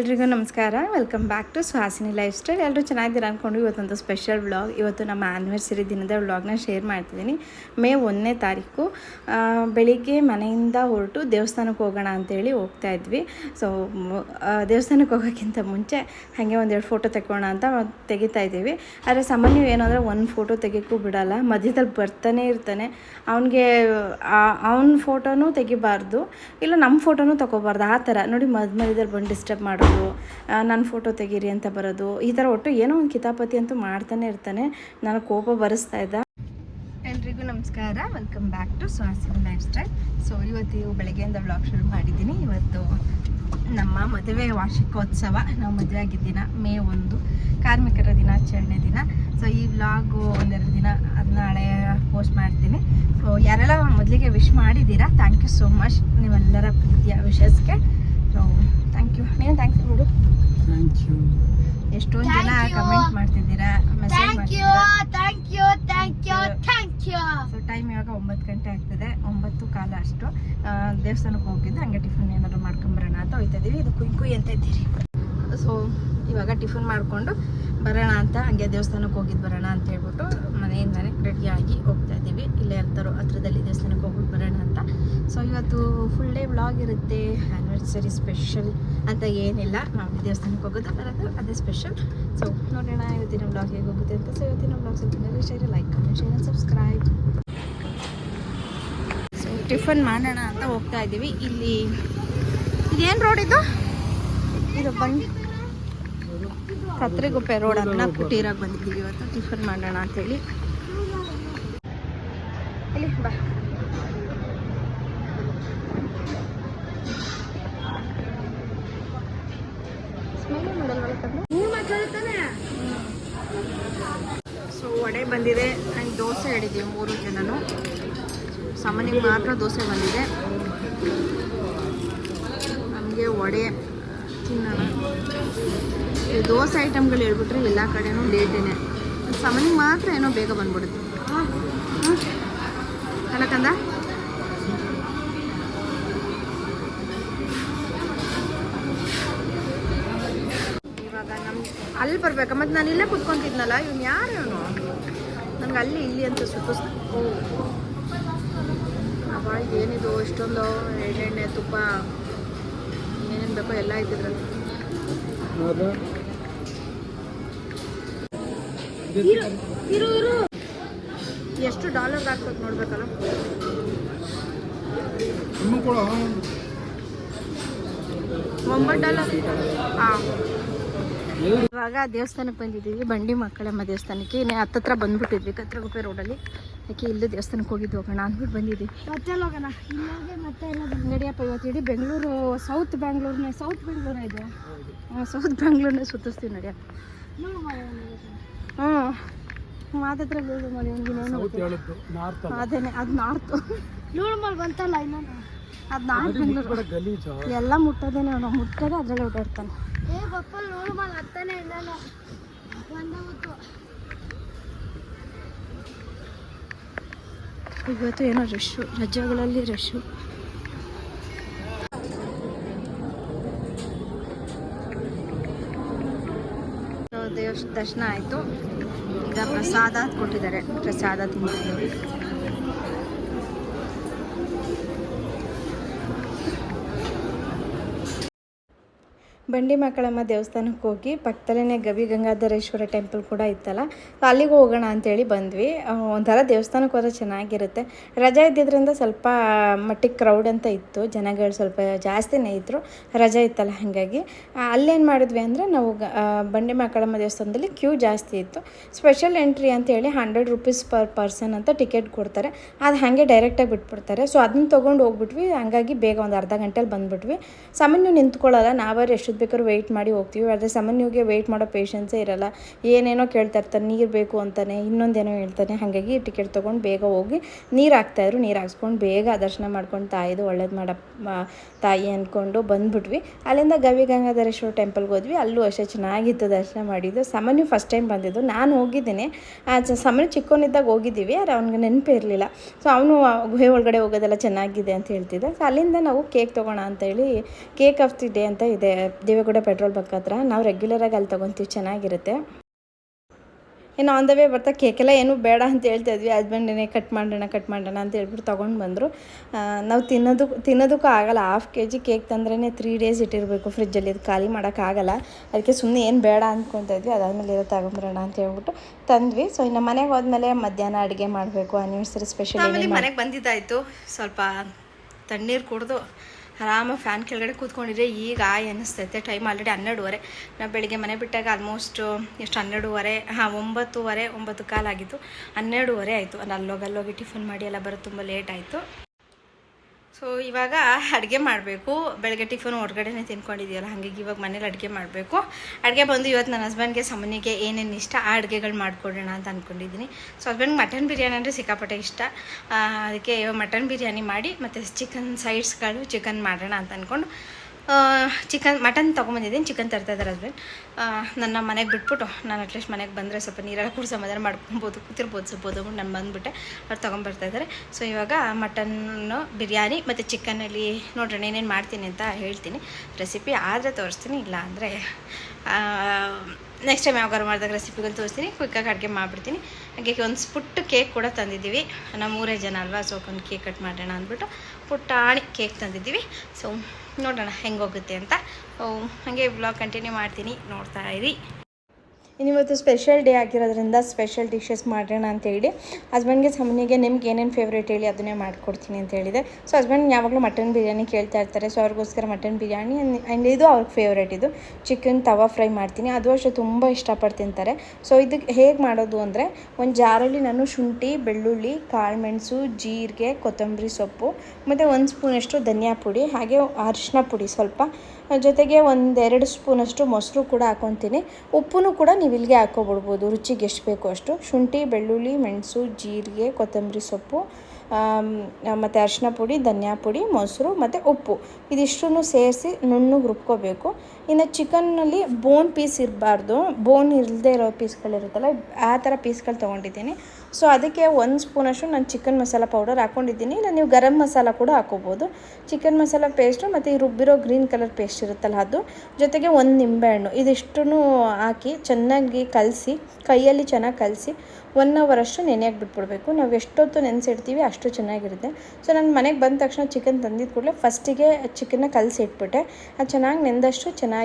ಎಲ್ರಿಗೂ ನಮಸ್ಕಾರ. Welcome back to Suhasini life style ಎಲ್ಲರೂ ಚೆನ್ನಾಗಿದ್ದೀರ ಅಂದ್ಕೊಂಡು ಇವತ್ತೊಂದು ಸ್ಪೆಷಲ್ ವ್ಲಾಗ್ ಇವತ್ತು ನಮ್ಮ ಆ್ಯನಿವರ್ಸರಿ ದಿನದ ವ್ಲಾಗ್ನ ಶೇರ್ ಮಾಡ್ತಿದ್ದೀನಿ. ಮೇ ಒಂದನೇ ತಾರೀಕು ಬೆಳಿಗ್ಗೆ ಮನೆಯಿಂದ ಹೊರಟು ದೇವಸ್ಥಾನಕ್ಕೆ ಹೋಗೋಣ ಅಂತೇಳಿ ಹೋಗ್ತಾ ಇದ್ವಿ. ಸೊ ದೇವಸ್ಥಾನಕ್ಕೆ ಹೋಗೋಕ್ಕಿಂತ ಮುಂಚೆ ಹಾಗೆ ಒಂದೆರಡು ಫೋಟೋ ತೆಗೋಣ ಅಂತ ತೆಗಿತಾ ಇದ್ದೀವಿ. ಆದರೆ ಸಾಮಾನ್ಯ ಏನಂದರೆ ಒಂದು ಫೋಟೋ ತೆಗಿಯೋಕ್ಕೂ ಬಿಡೋಲ್ಲ, ಮಧ್ಯದಲ್ಲಿ ಬರ್ತಾನೆ ಇರ್ತಾನೆ. ಅವನಿಗೆ ಅವನ ಫೋಟೋನೂ ತೆಗಿಬಾರ್ದು, ಇಲ್ಲ ನಮ್ಮ ಫೋಟೋನೂ ತಗೋಬಾರ್ದು, ಆ ಥರ. ನೋಡಿ ಮಧ್ಯ ಮಧ್ಯದಲ್ಲಿ ಬಂದು ಡಿಸ್ಟರ್ಬ್ ಮಾಡೋದು ನನ್ನ ಫೋಟೋ ತೆಗೀರಿ ಅಂತ ಬರೋದು, ಈ ಥರ ಒಟ್ಟು ಏನೋ ಒಂದು ಕಿತಾಪತಿ ಅಂತೂ ಮಾಡ್ತಾನೆ ಇರ್ತಾನೆ. ನನಗೆ ಕೋಪ ಬರೆಸ್ತಾ ಇದ್ದ. ಎಲ್ರಿಗೂ ನಮಸ್ಕಾರ. Welcome back to Suhasini life style so ಇವತ್ತು ಬೆಳಗ್ಗೆಯಿಂದ ಬ್ಲಾಗ್ ಶುರು ಮಾಡಿದ್ದೀನಿ. ಇವತ್ತು ನಮ್ಮ ಮದುವೆ ವಾರ್ಷಿಕೋತ್ಸವ. ನಾವು ಮದುವೆ ಆಗಿದ್ದ ದಿನ, ಮೇ ಒಂದು, ಕಾರ್ಮಿಕರ ದಿನಾಚರಣೆ ದಿನ. ಸೊ ಈ ವ್ಲಾಗು ಒಂದೆರಡು ದಿನ ಅದನ್ನ ನಾಳೆ ಪೋಸ್ಟ್ ಮಾಡ್ತೀನಿ. ಸೊ ಯಾರೆಲ್ಲ ಮೊದಲಿಗೆ ವಿಶ್ ಮಾಡಿದ್ದೀರಾ ಥ್ಯಾಂಕ್ ಯು ಸೋ ಮಚ್ ನೀವೆಲ್ಲರ ಪ್ರೀತಿಯ ವಿಶಸ್ಗೆ ಸೊ ಯು ನೀನು ಥ್ಯಾಂಕ್ಸ್ ಬಿಡು ಥ್ಯಾಂಕ್ ಯು ಎಷ್ಟೊಂದು ಜನ. ಕಮೆಂಟ್ ಮಾಡ್ತಿದ್ದೀರಾ? ಮೆಸೇಜ್ ಮಾಡ್ತಿದ್ದೀರಾ? ಯು. ಸೊ ಟೈಮ್ ಇವಾಗ ಒಂಬತ್ತು ಗಂಟೆ ಆಗ್ತದೆ. ಒಂಬತ್ತು ಕಾಲ ಅಷ್ಟು. ದೇವಸ್ಥಾನಕ್ಕೆ ಹೋಗಿದ್ದು ಹಂಗೆ ಟಿಫನ್ ಏನಾದ್ರು ಮಾಡ್ಕೊಂಬರೋಣ ಅಂತ ಹೋಯ್ತಾ ಇದೀವಿ ಇದು ಕುಯ್ ಕುಯ್ ಅಂತ ಇದ್ದೀರಿ. ಸೊ ಇವಾಗ ಟಿಫನ್ ಮಾಡಿಕೊಂಡು ಬರೋಣ ಅಂತ ಹಂಗೆ ದೇವಸ್ಥಾನಕ್ಕೆ ಹೋಗಿದ್ದು ಬರೋಣ ಅಂತ ಹೇಳ್ಬಿಟ್ಟು ಮನೆಯಿಂದನೇ ರೆಡಿಯಾಗಿ ಹೋಗ್ತಾ ಇದ್ದೀವಿ. ಇಲ್ಲೇ ಎಲ್ಲರೂ ಹತ್ರದಲ್ಲಿ ದೇವಸ್ಥಾನಕ್ಕೆ ಹೋಗ್ಬಿಟ್ಟು ಬರೋಣ ಅಂತ. ಸೊ ಇವತ್ತು ಫುಲ್ ಡೇ ವ್ಲಾಗ್ ಇರುತ್ತೆ. ಆ್ಯನಿವರ್ಸರಿ ಸ್ಪೆಷಲ್ ಅಂತ ಏನಿಲ್ಲ. ನಾವು ದೇವಸ್ಥಾನಕ್ಕೆ ಹೋಗೋದು ಬರೋದು ಅದೇ ಸ್ಪೆಷಲ್ ಸೊ ನೋಡೋಣ ಇವತ್ತಿನ ವ್ಲಾಗ್ ಹೇಗೆ ಹೋಗುತ್ತೆ ಅಂತ. ಸೊ ಇವತ್ತಿನ ವ್ಲಾಗ್ ಸ್ವಲ್ಪ share like comment share subscribe so tiffin ಮಾಡೋಣ ಅಂತ ಹೋಗ್ತಾ ಇದ್ದೀವಿ. ಇಲ್ಲಿ ಇದೇನು ರೋಡ್ ಇದು? ಇದು ಬಂಡಿ ಕತ್ರಿಗುಪ್ಪೆ ರೋಡ್ ಅನ್ನ ಕುಟೀರಾಗ ಬಂದಿದ್ದೀವಿ ಇವತ್ತು. ಟಿಫನ್ ಮಾಡೋಣ ಅಂತೇಳಿ ಇಲ್ಲಿ ಬಾ ಸ್ಮೆಲ್ ಮಾಡಲ್ವಲ್ಲ ಕದ್ನ? ಸೊ ವಡೆ ಬಂದಿದೆ. ಆ್ಯಂಡ್ ದೋಸೆ ಹೇಳಿದ್ದೀವಿ ಮೂರು ಜನನು. ಸಾಮಾನ್ಯಕ್ಕೆ ಮಾತ್ರ ದೋಸೆ ಬಂದಿದೆ. ನಮಗೆ ವಡೆ ತಿನ್ನೋಣ. ದೋಸೆ ಐಟಮ್ಗಳು ಹೇಳ್ಬಿಟ್ರೆ ಎಲ್ಲ ಕಡೆನೂ ಲೇಟೇನೆ ಸಾಮಾನ್ಯಕ್ಕೆ ಮಾತ್ರ ಏನೋ ಬೇಗ ಬಂದ್ಬಿಡುತ್ತೆ. ಅಲ್ಲ ಕಂದ. ಇವಾಗ ನಮ್ಮ ಅಲ್ಲಿ ಬರ್ಬೇಕಾ? ಮತ್ತೆ ನಾನು ಇಲ್ಲೇ ಕುತ್ಕೊಂತಿದ್ನಲ್ಲ, ಇವನು ಯಾರು ಇವನು? ನನಗೆ ಅಲ್ಲಿ ಇಲ್ಲಿ ಅಂತ ಸುತ್ತಿಸ್ತು ಅವಾಗ ಏನಿದು ಇಷ್ಟೊಂದು ಎಣ್ಣೆಣ್ಣೆ ತುಪ್ಪ ಏನೇನು ಬೇಕೋ ಎಲ್ಲ ಇದ್ದಿದ್ರಲ್ಲಿ ಎಷ್ಟು ಡಾಲರ್ ಹಾಕ್ಬೇಕು ನೋಡ್ಬೇಕಲ್ಲ? ಒಂಬತ್ತು ಡಾಲರ್ ಹಾಂ ಇವಾಗ ದೇವಸ್ಥಾನಕ್ಕೆ ಬಂದಿದ್ದೀವಿ. ಬಂಡಿ ಮಕ್ಕಳಮ್ಮ ದೇವಸ್ಥಾನಕ್ಕೆ. ಇನ್ನು ಹತ್ತತ್ರ ಬಂದ್ಬಿಟ್ಟಿದ್ವಿ. ಕತ್ರಗುಪ್ಪೆ ರೋಡಲ್ಲಿ ಯಾಕೆ ಇಲ್ಲೂ ದೇವಸ್ಥಾನಕ್ಕೆ ಹೋಗಿದ್ದು ಹೋಗೋಣ ಅಂದ್ಬಿಟ್ಟು ಬಂದಿದ್ದೀವಿ. ಮತ್ತೆ ಹೋಗೋಣ? ಇಲ್ಲೋಗಿ ಮತ್ತೆ? ನಡಿಯಪ್ಪ ಇವತ್ತು. ಇಡೀ ಬೆಂಗಳೂರು ಸೌತ್ ಬ್ಯಾಂಗ್ಳೂರ್ನೇ ಸೌತ್ ಬೆಂಗಳೂರೇ ಇದೆ. ಹಾಂ ಸೌತ್ ಬ್ಯಾಂಗ್ಳೂರ್ನೇ ಸುತ್ತಿಸ್ತೀವಿ ನಡಿಯಪ್ಪ. ಹ್ಞೂ ಮಾತತ್ರ ಲೂಳು ಮಾಡಿ ಒಂದಿನ ಅದೇನೆ ಅದು ನಾರ್ತು ನೋಡು ಮಾಲ್ ಬಂತಲ್ಲ ಇನ್ನೊಂದು. ಅದು ನಾರ್ತ್ ಬೆಂಗಳೂರು. ಎಲ್ಲ ಮುಟ್ಟೋದೇನೆ ಅವನು. ಮುಟ್ಟೋದೇ ಅದರಲ್ಲೇ ಓಡಾಡ್ತಾನೆ ಇವತ್ತು ಏನೋ ರಶ್ಶು ರಜೆಗಳಲ್ಲಿ ರಶ್ಶು ದೇವ ದರ್ಶನ ಆಯಿತು. ಈಗ ಪ್ರಸಾದ ಕೊಟ್ಟಿದ್ದಾರೆ ಪ್ರಸಾದ ತಿಂತಿದ್ದೀವಿ. ಬಂಡಿ ಮಕ್ಕಳಮ್ಮ ದೇವಸ್ಥಾನಕ್ಕೆ ಹೋಗಿ ಪಕ್ಕದಲ್ಲೇ ಗವಿ ಗಂಗಾಧರೇಶ್ವರ ಟೆಂಪಲ್ ಕೂಡ ಇತ್ತಲ್ಲ ಅಲ್ಲಿಗೆ ಹೋಗೋಣ ಅಂತೇಳಿ ಬಂದ್ವಿ. ಒಂಥರ ದೇವಸ್ಥಾನಕ್ಕೆ ಹೋದ್ರೆ ಚೆನ್ನಾಗಿರುತ್ತೆ. ರಜಾ ಇದ್ದಿದ್ದರಿಂದ ಸ್ವಲ್ಪ ಮಟ್ಟಿಗೆ ಕ್ರೌಡ್ ಅಂತ ಇತ್ತು, ಜನಗಳು ಸ್ವಲ್ಪ ಜಾಸ್ತಿನೇ ಇದ್ದರು ರಜಾ ಇತ್ತಲ್ಲ ಹಾಗಾಗಿ. ಅಲ್ಲೇನು ಮಾಡಿದ್ವಿ ಅಂದರೆ ನಾವು ಬಂಡಿ ಮಕ್ಕಳಮ್ಮ ದೇವಸ್ಥಾನದಲ್ಲಿ ಕ್ಯೂ ಜಾಸ್ತಿ ಇತ್ತು. ಸ್ಪೆಷಲ್ ಎಂಟ್ರಿ ಅಂತೇಳಿ ಹಂಡ್ರೆಡ್ ರುಪೀಸ್ ಪರ್ ಪರ್ಸನ್ ಅಂತ ಟಿಕೆಟ್ ಕೊಡ್ತಾರೆ. ಅದು ಹಾಗೆ ಡೈರೆಕ್ಟಾಗಿ ಬಿಟ್ಬಿಡ್ತಾರೆ. ಸೊ ಅದನ್ನ ತೊಗೊಂಡು ಹೋಗ್ಬಿಟ್ವಿ. ಹಂಗಾಗಿ ಬೇಗ ಒಂದು ಅರ್ಧ ಗಂಟೆಲಿ ಬಂದ್ಬಿಟ್ವಿ. ಸಾಮಾನ್ಯ ನಿಂತ್ಕೊಳ್ಳಲ್ಲ ನಾವಾರು ಎಷ್ಟೊತ್ತು ಬೇಕಾದ್ರೂ ವೆಯ್ಟ್ ಮಾಡಿ ಹೋಗ್ತೀವಿ. ಆದರೆ ಸಾಮಾನ್ಯವಾಗಿ ವೆಯ್ಟ್ ಮಾಡೋ ಪೇಷನ್ಸೇ ಇರಲ್ಲ. ಏನೇನೋ ಕೇಳ್ತಾ ಇರ್ತಾರೆ, ನೀರು ಬೇಕು ಅಂತಾನೆ, ಇನ್ನೊಂದೇನೋ ಹೇಳ್ತಾನೆ, ಹಾಗಾಗಿ ಟಿಕೆಟ್ ತೊಗೊಂಡು ಬೇಗ ಹೋಗಿ ನೀರು ಹಾಕ್ತಾಯಿದ್ರು ನೀರು ಹಾಕ್ಸ್ಕೊಂಡು ಬೇಗ ದರ್ಶನ ಮಾಡ್ಕೊಂಡು ತಾಯಿದು ಒಳ್ಳೇದು ಮಾಡ ತಾಯಿ ಅಂದ್ಕೊಂಡು ಬಂದ್ಬಿಟ್ವಿ. ಅಲ್ಲಿಂದ ಗವಿ ಗಂಗಾಧರೇಶ್ವರ ಟೆಂಪಲ್ಗೆ ಹೋದ್ವಿ. ಅಲ್ಲೂ ಅಷ್ಟೇ ಚೆನ್ನಾಗಿತ್ತು ದರ್ಶನ ಮಾಡಿದ್ದು. ಸಾಮಾನ್ಯ ಫಸ್ಟ್ ಟೈಮ್ ಬಂದಿದ್ದು. ನಾನು ಹೋಗಿದ್ದೀನಿ. ಸಾಮಾನ್ಯ ಚಿಕ್ಕವನಿದ್ದಾಗ ಹೋಗಿದ್ದೀವಿ. ಆದರೆ ಅವ್ನಿಗೆ ನೆನಪೇ ಇರಲಿಲ್ಲ. ಸೊ ಅವನು ಗುಹೆ ಒಳಗಡೆ ಹೋಗೋದೆಲ್ಲ ಚೆನ್ನಾಗಿದೆ ಅಂತ ಹೇಳ್ತಿದ್ದೆ. ಸೊ ಅಲ್ಲಿಂದ ನಾವು ಕೇಕ್ ತೊಗೋಣ ಅಂತೇಳಿ ಕೇಕ್ ಆಫ್ ದಿ ಡೇ ಅಂತ ಇದೆ ದೇವೇಗೌಡ ಪೆಟ್ರೋಲ್ ಬಂಕ್ ಹತ್ರ. ನಾವು ರೆಗ್ಯುಲರಾಗಿ ಅಲ್ಲಿ ತೊಗೊತೀವಿ ಚೆನ್ನಾಗಿರುತ್ತೆ. ಇನ್ನು ಆನ್ ದ ವೇ ಬರ್ತಾ ಕೇಕೆಲ್ಲ ಏನು ಬೇಡ ಅಂತ ಹೇಳ್ತಾ ಇದ್ವಿ. ಹಸ್ಬೆಂಡೇನೆ ಕಟ್ ಮಾಡೋಣ ಕಟ್ ಮಾಡೋಣ ಅಂತ ಹೇಳ್ಬಿಟ್ಟು ತೊಗೊಂಡು ಬಂದರು. ನಾವು ತಿನ್ನೋದು ತಿನ್ನೋದಕ್ಕೂ ಆಗಲ್ಲ. ಹಾಫ್ ಕೆ ಜಿ ಕೇಕ್ ತಂದ್ರೇ ತ್ರೀ ಡೇಸ್ ಇಟ್ಟಿರಬೇಕು ಫ್ರಿಜ್ಜಲ್ಲಿ ಅದು ಖಾಲಿ ಮಾಡೋಕ್ಕಾಗಲ್ಲ ಅದಕ್ಕೆ ಸುಮ್ಮನೆ ಏನು ಬೇಡ ಅಂದ್ಕೊತಾ ಇದ್ವಿ. ಅದಾದಮೇಲೆ ಇರೋ ತಗೊಂಬರೋಣ ಅಂತ ಹೇಳ್ಬಿಟ್ಟು ತಂದ್ವಿ. ಸೊ ಇನ್ನು ಮನೆಗೆ ಹೋದ್ಮೇಲೆ ಮಧ್ಯಾಹ್ನ ಅಡುಗೆ ಮಾಡಬೇಕು ಅನಿವರ್ಸರಿ ಸ್ಪೆಷಲ್ ಮನೆಗೆ ಬಂದಿದ್ದಾಯಿತು. ಸ್ವಲ್ಪ ತಣ್ಣೀರು ಕುಡಿದು ಆರಾಮಾಗಿ ಫ್ಯಾನ್ ಕೆಳಗಡೆ ಕೂತ್ಕೊಂಡಿದ್ರೆ ಈಗ ಆಯ್ ಅನ್ನಿಸ್ತೈತೆ ಟೈಮ್ ಆಲ್ರೆಡಿ ಹನ್ನೆರಡುವರೆ. ನಾವು ಬೆಳಿಗ್ಗೆ ಮನೆ ಬಿಟ್ಟಾಗ ಆಲ್ಮೋಸ್ಟ್ ಎಷ್ಟು ಹನ್ನೆರಡುವರೆ, ಹಾಂ, ಒಂಬತ್ತುವರೆ, ಒಂಬತ್ತು ಕಾಲಾಗಿತ್ತು ಹನ್ನೆರಡುವರೆ ಆಯಿತು. ಅಲ್ಲಿ ಅಲ್ಲೋಗಿ ಅಲ್ಲೋಗಿ ಟಿಫನ್ ಮಾಡಿ ಎಲ್ಲ ಬರೋದು ತುಂಬ ಲೇಟ್ ಆಯಿತು. ಸೊ ಇವಾಗ ಅಡುಗೆ ಮಾಡಬೇಕು. ಬೆಳಗ್ಗೆ ಟಿಫನ್ ಹೊರಗಡೆನೇ ತಿನ್ಕೊಂಡಿದ್ದೀಯಲ್ಲ, ಹಾಗಾಗಿ ಇವಾಗ ಮನೇಲಿ ಅಡುಗೆ ಮಾಡಬೇಕು. ಅಡುಗೆ ಬಂದು ಇವತ್ತು ನನ್ನ ಹಸ್ಬೆಂಡ್ಗೆ ಸಮನಿಗೆ ಏನೇನು ಇಷ್ಟ, ಆ ಅಡುಗೆಗಳು ಮಾಡಿಕೊಡೋಣ ಅಂತ ಅಂದ್ಕೊಂಡಿದ್ದೀನಿ ಸೊ ಹಸ್ಬೆಂಡ್ ಮಟನ್ ಬಿರಿಯಾನಿ ಅಂದರೆ ಸಿಕ್ಕಾಪಟ್ಟೆ ಇಷ್ಟ. ಅದಕ್ಕೆ ಇವಾಗ ಮಟನ್ ಬಿರಿಯಾನಿ ಮಾಡಿ, ಮತ್ತು ಚಿಕನ್ ಸೈಡ್ಸ್ಗಳು ಚಿಕನ್ ಮಾಡೋಣ ಅಂತ ಅಂದ್ಕೊಂಡು ಚಿಕನ್ ಮಟನ್ ತೊಗೊಂಬಂದಿದ್ದೀನಿ ಚಿಕನ್ ತರ್ತಾ ಇದ್ದಾರೆ ಹಸ್ಬೆಂಡ್ ನನ್ನ ಮನೆಗೆ ಬಿಟ್ಬಿಟ್ಟು, ನಾನು ಅಟ್ಲೀಸ್ಟ್ ಮನೆಗೆ ಬಂದರೆ ಸ್ವಲ್ಪ ನೀರೆಲ್ಲ ಕುಡಿಸೋ ಸಮಾಧಾನ ಮಾಡ್ಕೊಬೋದು, ಕೂತಿರ್ಬೋದು ಸ್ವಲ್ಪ ನಾನು ಬಂದುಬಿಟ್ಟೆ. ಅವ್ರು ತೊಗೊಂಬರ್ತಾ ಇದ್ದಾರೆ. ಸೊ ಇವಾಗ ಮಟನ್ನು ಬಿರಿಯಾನಿ ಮತ್ತು ಚಿಕನಲ್ಲಿ ನೋಡೋಣ ಏನೇನು ಮಾಡ್ತೀನಿ ಅಂತ ಹೇಳ್ತೀನಿ. ರೆಸಿಪಿ ಆದರೆ ತೋರಿಸ್ತೀನಿ, ಇಲ್ಲ ಅಂದರೆ ನೆಕ್ಸ್ಟ್ ಟೈಮ್ ಯಾವಾಗಾರು ಮಾಡಿದಾಗ ರೆಸಿಪಿಗಳು ತೋರಿಸ್ತೀನಿ. ಕ್ವಿಕ್ಕಾಗಿ ಅಡುಗೆ ಮಾಡಿಬಿಡ್ತೀನಿ. ಹಾಗೆ ಒಂದು ಪುಟ್ಟ ಕೇಕ್ ಕೂಡ ತಂದಿದ್ದೀವಿ. ನಮ್ಮ ಮೂರೇ ಜನ ಅಲ್ವಾ ಸೊ ಒಂದು ಕೇಕ್ ಕಟ್ ಮಾಡೋಣ ಅಂದ್ಬಿಟ್ಟು ಪುಟ್ಟಾಣಿ ಕೇಕ್ ತಂದಿದ್ದೀವಿ. ಸೊ ನೋಡೋಣ ಹೆಂಗೆ ಹೋಗುತ್ತೆ ಅಂತ. ಹಂಗೆ ಬ್ಲಾಗ್ ಕಂಟಿನ್ಯೂ ಮಾಡ್ತೀನಿ ನೋಡ್ತಾ ಇರಿ. ಇನ್ನಿವತ್ತು ಸ್ಪೆಷಲ್ ಡೇ ಆಗಿರೋದ್ರಿಂದ ಸ್ಪೆಷಲ್ ಡಿಶಸ್ ಮಾಡೋಣ ಅಂತ ಹೇಳಿ ಹಸ್ಬೆಂಡ್ಗೆ ಸಮನಿಗೆ ನಿಮ್ಗೆ ಏನೇನು ಫೇವ್ರೇಟ್ ಹೇಳಿ ಅದನ್ನೇ ಮಾಡಿಕೊಡ್ತೀನಿ ಅಂತ ಹೇಳಿದೆ. ಸೊ ಹಸ್ಬೆಂಡ್ ಯಾವಾಗಲೂ ಮಟನ್ ಬಿರಿಯಾನಿ ಕೇಳ್ತಾ ಇರ್ತಾರೆ. ಸೊ ಅವ್ರಿಗೋಸ್ಕರ ಮಟನ್ ಬಿರಿಯಾನಿ ಆ್ಯಂಡ್ ಇದು ಅವ್ರಿಗೆ ಫೇವ್ರೇಟ್ ಇದು. ಚಿಕನ್ ತವಾ ಫ್ರೈ ಮಾಡ್ತೀನಿ. ಅದು ಅಷ್ಟೇ ತುಂಬ ಇಷ್ಟಪಟ್ಟು ತಿಂತಾರೆ. ಸೊ ಇದಕ್ಕೆ ಹೇಗೆ ಮಾಡೋದು ಅಂದರೆ, ಒಂದು ಜಾರಲ್ಲಿ ನಾನು ಶುಂಠಿ, ಬೆಳ್ಳುಳ್ಳಿ, ಕಾಳುಮೆಣಸು, ಜೀರಿಗೆ, ಕೊತ್ತಂಬರಿ ಸೊಪ್ಪು, ಮತ್ತು ಒಂದು ಸ್ಪೂನಷ್ಟು ಧನಿಯಾ ಪುಡಿ, ಹಾಗೆ ಅರಿಶಿನ ಪುಡಿ ಸ್ವಲ್ಪ. ಜೊತೆಗೆ ಒಂದೆರಡು ಸ್ಪೂನಷ್ಟು ಮೊಸರು ಕೂಡ ಹಾಕೊತೀನಿ ಉಪ್ಪು ಕೂಡ ನೀವು ಇಲ್ಲಿಗೆ ಹಾಕ್ಕೊಬಿಡ್ಬೋದು ರುಚಿಗೆ ಎಷ್ಟು ಬೇಕೋ ಅಷ್ಟು. ಶುಂಠಿ, ಬೆಳ್ಳುಳ್ಳಿ, ಮೆಣಸು, ಜೀರಿಗೆ, ಕೊತ್ತಂಬರಿ ಸೊಪ್ಪು ಮತ್ತು ಅರಿಶಿನ ಪುಡಿ, ಧನಿಯಾ ಪುಡಿ, ಮೊಸರು, ಮತ್ತು ಉಪ್ಪು. ಇದಿಷ್ಟನ್ನು ಸೇರಿಸಿ ನುಣ್ಣಗೆ ರುಬ್ಕೋಬೇಕು. ಇನ್ನು ಚಿಕನ್ನಲ್ಲಿ ಬೋನ್ ಪೀಸ್ ಇರಬಾರ್ದು. ಬೋನ್ ಇಲ್ಲದೆ ಇರೋ ಪೀಸ್ಗಳಿರುತ್ತಲ್ಲ ಆ ಥರ ಪೀಸ್ಗಳು ತೊಗೊಂಡಿದ್ದೀನಿ. ಸೊ ಅದಕ್ಕೆ ಒಂದು ಸ್ಪೂನಷ್ಟು ನಾನು ಚಿಕನ್ ಮಸಾಲ ಪೌಡರ್ ಹಾಕ್ಕೊಂಡಿದ್ದೀನಿ ಇಲ್ಲ, ನೀವು ಗರಂ ಮಸಾಲ ಕೂಡ ಹಾಕೋಬೋದು. ಚಿಕನ್ ಮಸಾಲ ಪೇಸ್ಟು ಮತ್ತು ಈ ರುಬ್ಬಿರೋ ಗ್ರೀನ್ ಕಲರ್ ಪೇಸ್ಟ್ ಇರುತ್ತಲ್ಲ ಅದು. ಜೊತೆಗೆ ಒಂದು ನಿಂಬೆಹಣ್ಣು ಇದಿಷ್ಟನ್ನು ಹಾಕಿ ಚೆನ್ನಾಗಿ ಕಲಸಿ, ಕೈಯಲ್ಲಿ ಚೆನ್ನಾಗಿ ಕಲಸಿ ಒನ್ ಅವರ್ ಅಷ್ಟು ನೆನೆಯಾಗಿ ಬಿಟ್ಬಿಡ್ಬೇಕು. ನಾವು ಎಷ್ಟೊತ್ತು ನೆನೆಸಿಡ್ತೀವಿ ಅಷ್ಟು ಚೆನ್ನಾಗಿರುತ್ತೆ. ಸೊ ನಾನು ಮನೆಗೆ ಬಂದ ತಕ್ಷಣ ಚಿಕನ್ ತಂದಿದ್ದ ಕೂಡಲೇ ಫಸ್ಟಿಗೆ ಚಿಕನ್ನ ಕಲಸಿ ಇಟ್ಬಿಟ್ಟೆ ಅದು ಚೆನ್ನಾಗಿ ನೆಂದಷ್ಟು ಚೆನ್ನಾಗಿ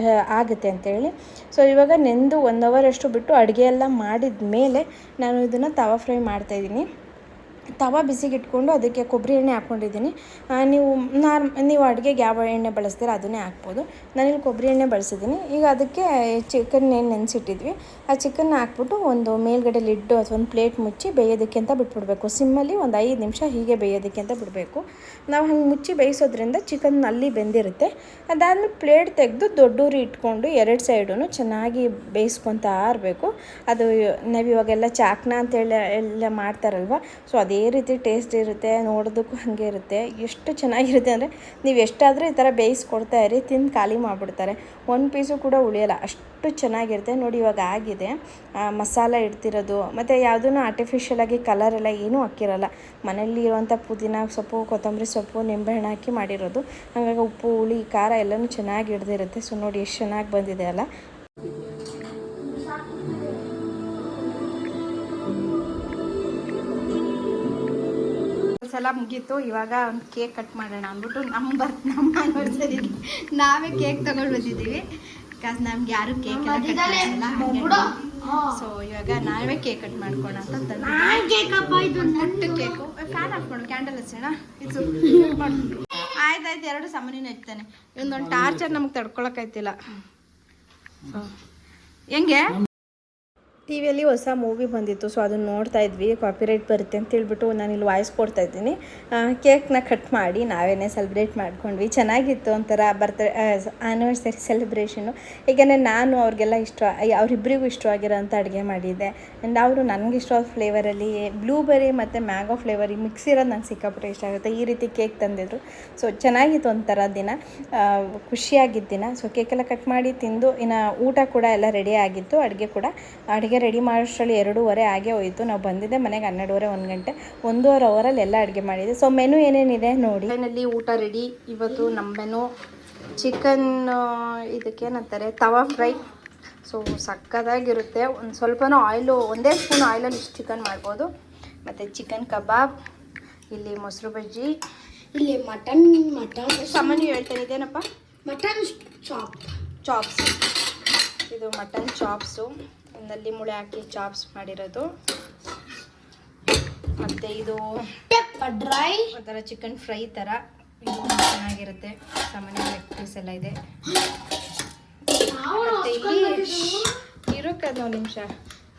ಆ, ಆಗುತ್ತೆ ಅಂತೇಳಿ. ಸೊ ಇವಾಗ ನೆಂದು ಒನ್ ಅವರ್ ಅಷ್ಟು ಬಿಟ್ಟು ಅಡುಗೆ ಎಲ್ಲ ಮಾಡಿದ ಮೇಲೆ ನಾನು ಇದನ್ನು ತವಾ ಫ್ರೈ ಮಾಡ್ತಾಯಿದ್ದೀನಿ ತವಾ ಬಿಸಿಗೆ ಇಟ್ಕೊಂಡು ಅದಕ್ಕೆ ಕೊಬ್ಬರಿ ಎಣ್ಣೆ ಹಾಕ್ಕೊಂಡಿದ್ದೀನಿ. ನೀವು ನಾರ್ಮ್ ನೀವು ಅಡುಗೆಗೆ ಯಾವ ಎಣ್ಣೆ ಬಳಸ್ತೀರ ಅದನ್ನೇ ಹಾಕ್ಬೋದು. ನಾನಿಲ್ಲಿ ಕೊಬ್ಬರಿ ಎಣ್ಣೆ ಬಳಸಿದ್ದೀನಿ. ಈಗ ಅದಕ್ಕೆ ಚಿಕನ್ ಏನು ನೆನೆಸಿಟ್ಟಿದ್ವಿ. ಆ ಚಿಕನ್ನ ಹಾಕ್ಬಿಟ್ಟು ಒಂದು ಮೇಲ್ಗಡೆ ಲಿಡ್ಡು ಅಥವಾ ಒಂದು ಪ್ಲೇಟ್ ಮುಚ್ಚಿ ಬೇಯೋದಕ್ಕೆ ಅಂತ ಬಿಟ್ಬಿಡ್ಬೇಕು. ಸಿಮ್ಮಲ್ಲಿ ಒಂದು ಐದು ನಿಮಿಷ ಹೀಗೆ ಬೇಯೋದಕ್ಕೆ ಅಂತ ಬಿಡಬೇಕು. ನಾವು ಹಂಗೆ ಮುಚ್ಚಿ ಬೇಯಿಸೋದ್ರಿಂದ ಚಿಕನ್ ಅಲ್ಲಿ ಬೆಂದಿರುತ್ತೆ. ಅದಾದಮೇಲೆ ಪ್ಲೇಟ್ ತೆಗೆದು ದೊಡ್ಡೂರಿ ಇಟ್ಕೊಂಡು ಎರಡು ಸೈಡೂ ಚೆನ್ನಾಗಿ ಬೇಯಿಸ್ಕೊತಾ ಇರಬೇಕು. ಅದು ನಾವು ಇವಾಗೆಲ್ಲ ಚಾಕ್ನ ಅಂತೇಳಿ ಎಲ್ಲ ಮಾಡ್ತಾರಲ್ವ, ಸೊ ಅದೇ ರೀತಿ ಟೇಸ್ಟ್ ಇರುತ್ತೆ, ನೋಡೋದಕ್ಕೂ ಹಾಗೆ ಇರುತ್ತೆ. ಎಷ್ಟು ಚೆನ್ನಾಗಿರುತ್ತೆ ಅಂದರೆ ನೀವು ಎಷ್ಟಾದರೂ ಈ ಥರ ಬೇಯಿಸ್ಕೊಡ್ತಾ ಇರಿ, ತಿಂದು ಖಾಲಿ ಮಾಡಿಬಿಡ್ತಾರೆ. ಒಂದು ಪೀಸು ಕೂಡ ಉಳಿಯೋಲ್ಲ, ಅಷ್ಟು ಚೆನ್ನಾಗಿರುತ್ತೆ. ನೋಡಿ ಇವಾಗ ಆಗಿದೆ. ಮಸಾಲ ಇಡ್ತಿರೋದು, ಮತ್ತು ಯಾವುದೂ ಆರ್ಟಿಫಿಷಿಯಲ್ ಆಗಿ ಕಲರ್ ಎಲ್ಲ ಏನೂ ಹಾಕಿರಲ್ಲ. ಮನೆಯಲ್ಲಿ ಇರುವಂಥ ಪುದೀನ ಸೊಪ್ಪು, ಕೊತ್ತಂಬರಿ ಸೊಪ್ಪು, ನಿಂಬೆಹಣ್ಣು ಹಾಕಿ ಮಾಡಿರೋದು. ಹಾಗಾಗಿ ಉಪ್ಪು, ಹುಳಿ, ಖಾರ ಎಲ್ಲನೂ ಚೆನ್ನಾಗಿ ಹಿಡ್ದಿರುತ್ತೆ. ಸೊ ನೋಡಿ ಎಷ್ಟು ಚೆನ್ನಾಗಿ ಬಂದಿದೆ ಅಲ್ಲ. ಸಲ ಮುಗೀತು ಇವಾಗ ಒಂದು ಕೇಕ್ ಕಟ್ ಮಾಡೋಣ ಅಂದ್ಬಿಟ್ಟು ನಮ್ಮ ಬರ್ ನಮ್ಮ ನಾವೇ ಕೇಕ್ ತಗೊಂಡು ಬಂದಿದ್ದೀವಿ ಬಿಕಾಸ್ ನಮ್ಗೆ ಯಾರು ಕೇಕ್ ಎಲ್ಲ ಸೊ ಇವಾಗ ನಾವೇ ಕೇಕ್ ಕಟ್ ಮಾಡ್ಕೋಣ ಅಂತ ಕೇಕು. ಫ್ಯಾನ್ ಹಾಕ್ಕೊಂಡು ಕ್ಯಾಂಡಲ್ ಹಚ್ಚೋಣ ಇದು ಆಯ್ತಾಯ್ತು ಎರಡು ಸಾಮಾನ್ಯನ ಹಚ್ತಾನೆ ಇವೊಂದೊಂದು ಟಾರ್ಚರ್ ನಮಗೆ ತಡ್ಕೊಳಕ್ಕಾಯ್ತಿಲ್ಲ ಸೊ ಹೆಂಗೆ? ಟಿ ವಿಯಲ್ಲಿ ಹೊಸ ಮೂವಿ ಬಂದಿತ್ತು ಸೊ ಅದನ್ನು ನೋಡ್ತಾ ಇದ್ವಿ. ಕಾಪಿರೈಟ್ ಬರುತ್ತೆ ಅಂತ ಹೇಳ್ಬಿಟ್ಟು ನಾನು ಇಲ್ಲಿ ವಾಯ್ಸ್ ಕೊಡ್ತಾ ಇದ್ದೀನಿ. ಕೇಕ್ನ ಕಟ್ ಮಾಡಿ ನಾವೇನೇ ಸೆಲೆಬ್ರೇಟ್ ಮಾಡ್ಕೊಂಡ್ವಿ. ಚೆನ್ನಾಗಿತ್ತು ಒಂಥರ ಬರ್ತ್ಡೇ ಆ್ಯನಿವರ್ಸರಿ ಸೆಲೆಬ್ರೇಷನು ಏಕೆಂದರೆ ನಾನು ಅವ್ರಿಗೆಲ್ಲ ಇಷ್ಟ ಅವರಿಬ್ಬರಿಗೂ ಇಷ್ಟವಾಗಿರೋಂಥ ಅಡುಗೆ ಮಾಡಿದ್ದೆ. ಆ್ಯಂಡ್ ಅವರು ನನಗೆ ಇಷ್ಟವಾದ ಫ್ಲೇವರಲ್ಲಿ ಬ್ಲೂಬೆರಿ ಮತ್ತು ಮ್ಯಾಂಗೋ ಫ್ಲೇವರ್ ಮಿಕ್ಸ್ ಇರೋದು ನಂಗೆ ಸಿಕ್ಕಾಪಟ್ಟೆ ಇಷ್ಟ ಆಗುತ್ತೆ. ಈ ರೀತಿ ಕೇಕ್ ತಂದಿದ್ರು. ಸೊ ಚೆನ್ನಾಗಿತ್ತು ಒಂಥರ ದಿನ. ಖುಷಿಯಾಗಿದ್ದ ದಿನ. ಸೊ ಕೇಕೆಲ್ಲ ಕಟ್ ಮಾಡಿ ತಿಂದು, ಇನ್ನು ಊಟ ಕೂಡ ಎಲ್ಲ ರೆಡಿ ಆಗಿತ್ತು. ಅಡುಗೆ ಕೂಡ, ಅಡುಗೆ ರೆಡಿ ಮಾಡೋಷ್ಟರಲ್ಲಿ ಎರಡೂವರೆ ಆಗೇ ಹೋಯಿತು. ನಾವು ಬಂದಿದ್ದೆ ಮನೆಗೆ ಹನ್ನೆರಡುವರೆ ಒಂದು ಗಂಟೆ ಒಂದೂವರೆ ಅವರಲ್ಲಿ ಎಲ್ಲ ಅಡುಗೆ ಮಾಡಿದೆ ಸೊ ಮೆನು ಏನೇನಿದೆ ನೋಡಿ. ಮನೆಯಲ್ಲಿ ಊಟ ರೆಡಿ ಇವತ್ತು ನಮ್ಮ ಮೆನು ಚಿಕನ್ ಇದಕ್ಕೇನಂತಾರೆ ತವಾ ಫ್ರೈ ಸೊ ಸಕ್ಕದಾಗಿರುತ್ತೆ. ಒಂದು ಸ್ವಲ್ಪನೂ ಆಯಿಲು ಒಂದೇ ಸ್ಪೂನ್ ಆಯಿಲಲ್ಲಿ ಇಷ್ಟು ಚಿಕನ್ ಮಾಡ್ಬೋದು. ಮತ್ತು ಚಿಕನ್ ಕಬಾಬ್ ಇಲ್ಲಿ ಮೊಸರು ಬಜ್ಜಿ. ಇಲ್ಲಿ ಮಟನ್ ಮಟನ್ ಸಾಮಾನ್ಯ ಹೇಳ್ತೇನೆ ಇದೇನಪ್ಪ ಮಟನ್ ಚಾಪ್ ಚಾಪ್ಸ್ ಇದು ಮಟನ್ ಚಾಪ್ಸು. ನಲ್ಲಿ ಮುಳೆ ಹಾಕಿ ಚಾಪ್ಸ್ ಮಾಡಿರೋದು. ಮತ್ತೆ ಇದು ಡ್ರೈ ಒಂಥರ ಚಿಕನ್ ಫ್ರೈ ಥರ. ಇದು ಚೆನ್ನಾಗಿರುತ್ತೆ. ಸಾಮಾನ್ಯ ಲೆಗ್ ಪೀಸ್ ಎಲ್ಲ ಇದೆ. ಮತ್ತು ಇಲ್ಲಿ ಇರೋಕ್ಕದು ಒಂದು ನಿಮಿಷ.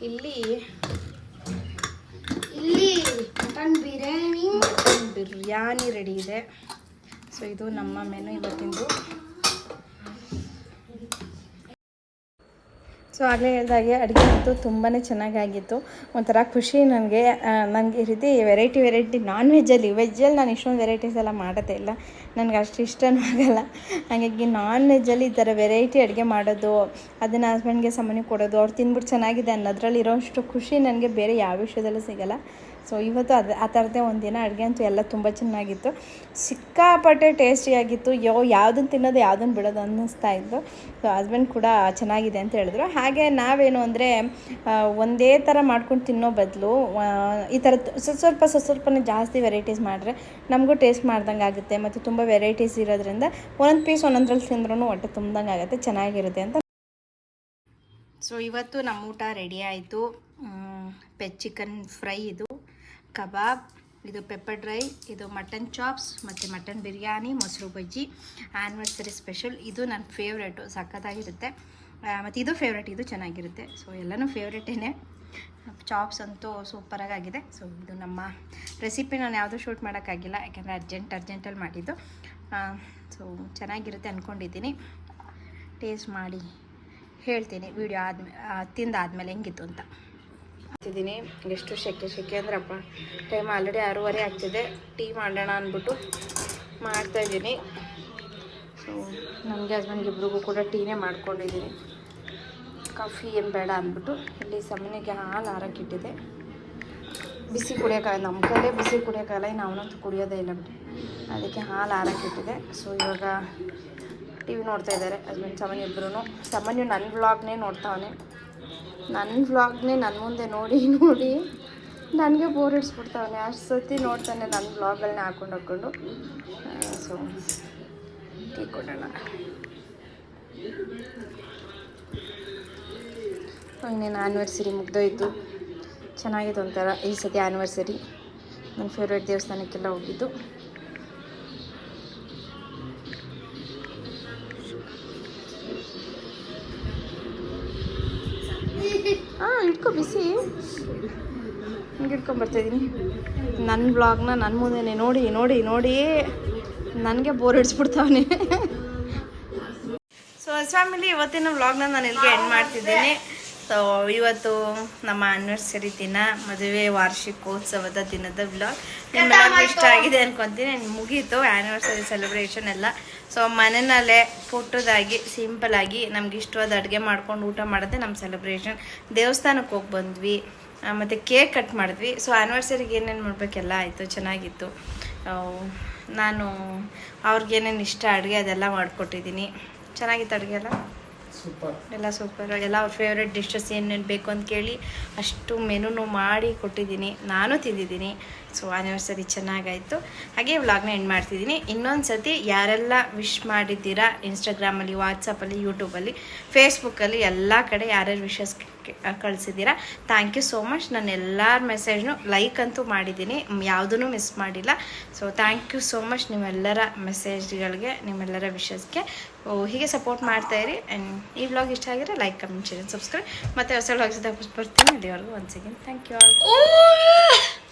ಇಲ್ಲಿ ಇಲ್ಲಿ mutton biryani. Mutton biryani ready ಇದೆ. ಸೊ ಇದು ನಮ್ಮ ಮೆನು ಇವತ್ತಿಂದು. ಸೊ ಆಗಲೇ ಹೇಳಿದಾಗೆ ಅಡುಗೆ ಅಂತೂ ತುಂಬಾ ಚೆನ್ನಾಗಾಗಿತ್ತು. ಒಂಥರ ಖುಷಿ ನನಗೆ. ನನಗೆ ಈ ರೀತಿ ವೆರೈಟಿ ವೆರೈಟಿ ನಾನ್ ವೆಜ್ಜಲ್ಲಿ ವೆಜ್ಜಲ್ಲಿ ನಾನು ಇಷ್ಟೊಂದು ವೆರೈಟೀಸ್ ಎಲ್ಲ ಮಾಡೋದೇ ಇಲ್ಲ. ನನಗೆ ಅಷ್ಟು ಇಷ್ಟನೂ ಆಗಲ್ಲ. ಹಾಗಾಗಿ ನಾನ್ ವೆಜ್ಜಲ್ಲಿ ಈ ಥರ ವೆರೈಟಿ ಅಡುಗೆ ಮಾಡೋದು, ಅದನ್ನು ಹಸ್ಬೆಂಡ್ಗೆ ಸಾಮಾನ್ಯ ಕೊಡೋದು, ಅವ್ರು ತಿಂದ್ಬಿಟ್ಟು ಚೆನ್ನಾಗಿದೆ ಅನ್ನೋದ್ರಲ್ಲಿ ಇರೋಷ್ಟು ಖುಷಿ ನನಗೆ ಬೇರೆ ಯಾವ ವಿಷಯದಲ್ಲೂ ಸಿಗಲ್ಲ. ಸೊ ಇವತ್ತು ಅದು ಆ ಥರದ್ದೇ ಒಂದಿನ ಅಡುಗೆ ಅಂತೂ ಎಲ್ಲ ತುಂಬ ಚೆನ್ನಾಗಿತ್ತು. ಸಿಕ್ಕಾಪಟ್ಟೆ ಟೇಸ್ಟಿಯಾಗಿತ್ತು. ಯೋ ಯಾವುದನ್ನು ತಿನ್ನೋದು ಯಾವುದನ್ನು ಬಿಡೋದು ಅನ್ನಿಸ್ತಾ ಇತ್ತು. ಸೊ ಹಸ್ಬೆಂಡ್ ಕೂಡ ಚೆನ್ನಾಗಿದೆ ಅಂತ ಹೇಳಿದ್ರು. ಹಾಗೆ ನಾವೇನು ಅಂದರೆ ಒಂದೇ ಥರ ಮಾಡ್ಕೊಂಡು ತಿನ್ನೋ ಬದಲು ಈ ಥರ ಸ್ವಲ್ಪ ಸ್ವಲ್ಪ ಸ್ವಲ್ಪ ಸ್ವಲ್ಪನೇ ಜಾಸ್ತಿ ವೆರೈಟೀಸ್ ಮಾಡಿದ್ರೆ ನಮಗೂ ಟೇಸ್ಟ್ ಮಾಡ್ದಂಗೆ ಆಗುತ್ತೆ. ಮತ್ತು ತುಂಬ ವೆರೈಟೀಸ್ ಇರೋದ್ರಿಂದ ಒಂದೊಂದು ಪೀಸ್ ಒಂದೊಂದ್ರಲ್ಲಿ ತಿಂದ್ರೂ ಹೊಟ್ಟೆ ತುಂಬ್ದಂಗೆ ಆಗುತ್ತೆ, ಚೆನ್ನಾಗಿರುತ್ತೆ ಅಂತ. ಸೊ ಇವತ್ತು ನಮ್ಮ ಊಟ ರೆಡಿ ಆಯಿತು ಪೆಚ್ ಚಿಕನ್ ಫ್ರೈ ಇದು. ಕಬಾಬ್, ಇದು ಪೆಪ್ಪರ್ ಡ್ರೈ ಇದು ಮಟನ್ ಚಾಪ್ಸ್ ಮತ್ತು ಮಟನ್ ಬಿರಿಯಾನಿ ಮೊಸರು ಬಜ್ಜಿ ಆ್ಯನಿವರ್ಸರಿ ಸ್ಪೆಷಲ್ ಇದು ನನ್ನ ಫೇವ್ರೇಟು ಸಖತ್ತಾಗಿರುತ್ತೆ. ಮತ್ತು ಇದು ಫೇವ್ರೇಟ್ ಇದು ಚೆನ್ನಾಗಿರುತ್ತೆ. ಸೊ ಎಲ್ಲನೂ ಫೇವ್ರೇಟೇನೆ ಚಾಪ್ಸ್ ಅಂತೂ ಸೂಪರಾಗಿ ಆಗಿದೆ ಸೊ ಇದು ನಮ್ಮ ರೆಸಿಪಿ ನಾನು ಯಾವುದೂ ಶೂಟ್ ಮಾಡೋಕ್ಕಾಗಿಲ್ಲ. ಯಾಕೆಂದರೆ ಅರ್ಜೆಂಟ್ ಅರ್ಜೆಂಟಲ್ಲಿ ಮಾಡಿದ್ದು. ಸೊ ಚೆನ್ನಾಗಿರುತ್ತೆ ಅಂದ್ಕೊಂಡಿದ್ದೀನಿ ಟೇಸ್ಟ್ ಮಾಡಿ ಹೇಳ್ತೀನಿ. ವಿಡಿಯೋ ಆದ್ಮೇಲೆ ತಿಂದಾದ್ಮೇಲೆ ಹೆಂಗಿತ್ತು ಅಂತ. ಮಾಡ್ತಿದ್ದೀನಿ ಎಷ್ಟು ಶೆಕೆ ಶೆಕೆ ಅಂದ್ರಪ್ಪ. ಟೈಮ್ ಆಲ್ರೆಡಿ ಆರೂವರೆ ಆಗ್ತಿದೆ. ಟೀ ಮಾಡೋಣ ಅಂದ್ಬಿಟ್ಟು ಮಾಡ್ತಾಯಿದ್ದೀನಿ ಸೊ ನನಗೆ ಹಸ್ಬೆಂಡ್ಗೆ ಇಬ್ರಿಗೂ ಕೂಡ ಟೀನೇ ಮಾಡ್ಕೊಂಡಿದ್ದೀನಿ. ಕಾಫಿ ಏನು ಬೇಡ ಅಂದ್ಬಿಟ್ಟು ಇಲ್ಲಿ ಸಮನಿಗೆ ಹಾಲು ಹಾರಕ್ಕಿಟ್ಟಿದೆ ಬಿಸಿ ಕುಡಿಯೋಕ್ಕಾಗಲ್ಲ ನಮ್ಮ ಕೈಲೇ ಬಿಸಿ ಕುಡಿಯೋಕ್ಕಾಗಲ್ಲ ಇನ್ನು ಅವನಂತೂ ಕುಡಿಯೋದೇ ಇಲ್ಲ ಬಿಟ್ಟು ಅದಕ್ಕೆ ಹಾಲು ಹಾರಕ್ಕಿಟ್ಟಿದೆ ಸೊ ಇವಾಗ ಟಿ ವಿ ನೋಡ್ತಾ ಇದ್ದಾರೆ. ಹಸ್ಬೆಂಡ್ ಸಾಮಾನ್ಯ ಇಬ್ಬರೂ ಸಾಮಾನ್ಯ ನನ್ನ ವ್ಲಾಗ್ನೇ ನೋಡ್ತಾವನೆ. ನನ್ನ ವ್ಲಾಗ್ನೇ ನನ್ನ ಮುಂದೆ ನೋಡಿ ನೋಡಿ. ನನಗೆ ಬೋರ್ ಇಡ್ಸ್ಬಿಡ್ತಾವನೆ ಅಷ್ಟು ಸತಿ ನೋಡ್ತಾನೆ ನನ್ನ ವ್ಲಾಗಲ್ಲೇ ಹಾಕೊಂಡು ಹಾಕ್ಕೊಂಡು ಸೊ ಟೀ ಕೊಡೋಣ. ಇನ್ನೇನು ಆ್ಯನಿವರ್ಸರಿ ಮುಗ್ದೋಯ್ತು. ಚೆನ್ನಾಗಿದೆ ಒಂಥರ ಈ ಸತಿ ಆ್ಯನಿವರ್ಸರಿ ನನ್ನ ಫೇವ್ರೇಟ್ ದೇವಸ್ಥಾನಕ್ಕೆಲ್ಲ ಹೋಗಿದ್ದು. ಹಾಂ ಇಟ್ಕೊ ಬಿಸಿ. ಹಿಂಗೆ ಇಟ್ಕೊಂಬರ್ತಾಯಿದ್ದೀನಿ ನನ್ನ ಬ್ಲಾಗ್ನ ನನ್ನ ಮುಂದೆನೆ ನೋಡಿ ನೋಡಿ ನೋಡಿ. ನನಗೆ ಬೋರ್ ಹಿಡಿಸ್ಬಿಡ್ತಾವನೆ. ಸೊ ಫ್ಯಾಮಿಲಿ ಇವತ್ತಿನ ವ್ಲಾಗ್ನ ನಾನು ಇಲ್ಲಿಗೆ ಎಂಡ್ ಮಾಡ್ತಿದ್ದೀನಿ. ಸೊ ಇವತ್ತು ನಮ್ಮ ಆನಿವರ್ಸರಿ ದಿನ ಮದುವೆ ವಾರ್ಷಿಕೋತ್ಸವದ ದಿನದ ವ್ಲಾಗ್ ನಿಮ್ಮೆಲ್ಲರಿಗೂ ಇಷ್ಟ ಆಗಿದೆ ಅನ್ಕೊಂತೀನಿ. ಮುಗೀತು ಆ್ಯನಿವರ್ಸರಿ ಸೆಲೆಬ್ರೇಷನ್ ಎಲ್ಲ. ಸೊ ಮನೆಯಲ್ಲೇ ಪುಟ್ಟದಾಗಿ ಸಿಂಪಲಾಗಿ ನಮ್ಗೆ ಇಷ್ಟವಾದ ಅಡುಗೆ ಮಾಡ್ಕೊಂಡು ಊಟ ಮಾಡೋದೇ ನಮ್ಮ ಸೆಲೆಬ್ರೇಷನ್ ದೇವಸ್ಥಾನಕ್ಕೆ ಹೋಗಿ ಬಂದ್ವಿ. ಮತ್ತು ಕೇಕ್ ಕಟ್ ಮಾಡಿದ್ವಿ. ಸೊ ಆ್ಯನಿವರ್ಸರಿಗೆ ಏನೇನು ಮಾಡಬೇಕೆಲ್ಲ ಆಯಿತು ಚೆನ್ನಾಗಿತ್ತು. ನಾನು ಅವ್ರಿಗೇನೇನು ಇಷ್ಟ ಅಡುಗೆ ಅದೆಲ್ಲ ಮಾಡಿಕೊಟ್ಟಿದ್ದೀನಿ. ಚೆನ್ನಾಗಿತ್ತು ಅಡುಗೆ ಎಲ್ಲ? ಎಲ್ಲ ಸೂಪರ್ ಎಲ್ಲ ಅವ್ರ ಫೇವ್ರೆಟ್ ಡಿಶಸ್ ಏನೇನು ಬೇಕು ಅಂತ ಕೇಳಿ ಅಷ್ಟು ಮೆನುನು ಮಾಡಿ ಕೊಟ್ಟಿದ್ದೀನಿ. ನಾನು ತಿಂದಿದ್ದೀನಿ. So anniversary ಚೆನ್ನಾಗಾಯಿತು. ಹಾಗೆ ವ್ಲಾಗ್ನ ಎಂಡ್ ಮಾಡ್ತಿದ್ದೀನಿ. ಇನ್ನೊಂದು ಸತಿ ಯಾರೆಲ್ಲ ವಿಶ್ ಮಾಡಿದ್ದೀರಾ ಇನ್ಸ್ಟಾಗ್ರಾಮಲ್ಲಿ ವಾಟ್ಸಪ್ಪಲ್ಲಿ ಯೂಟ್ಯೂಬಲ್ಲಿ ಫೇಸ್ಬುಕ್ಕಲ್ಲಿ ಎಲ್ಲ ಕಡೆ ಯಾರ್ಯಾರು ವಿಶಸ್ ಕಳಿಸಿದ್ದೀರಾ ಥ್ಯಾಂಕ್ ಯು ಸೋ ಮಚ್ ನಾನು ಎಲ್ಲರ ಮೆಸೇಜ್ನು ಲೈಕ್ ಅಂತೂ ಮಾಡಿದ್ದೀನಿ. ಯಾವುದೂ ಮಿಸ್ ಮಾಡಿಲ್ಲ. So thank you so much ನಿಮ್ಮೆಲ್ಲರ ಮೆಸೇಜ್ಗಳಿಗೆ ನಿಮ್ಮೆಲ್ಲರ ವಿಷಸ್ಗೆ ಹೀಗೆ ಸಪೋರ್ಟ್ ಮಾಡ್ತಾಯಿರಿ ಆ್ಯಂಡ್ ಈ ವ್ಲಾಗ್ ಇಷ್ಟ ಆಗಿದ್ರೆ ಲೈಕ್ ಕಮೆಂಟ್ ಶೇರ್ ಸಬ್ಸ್ಕ್ರೈಬ್ ಮತ್ತು ಹೊಸ ವ್ಲಾಗ್ಸ್ ಬರ್ತೀನಿ. ಅಲ್ಲಿವರೆಗೂ once again thank you all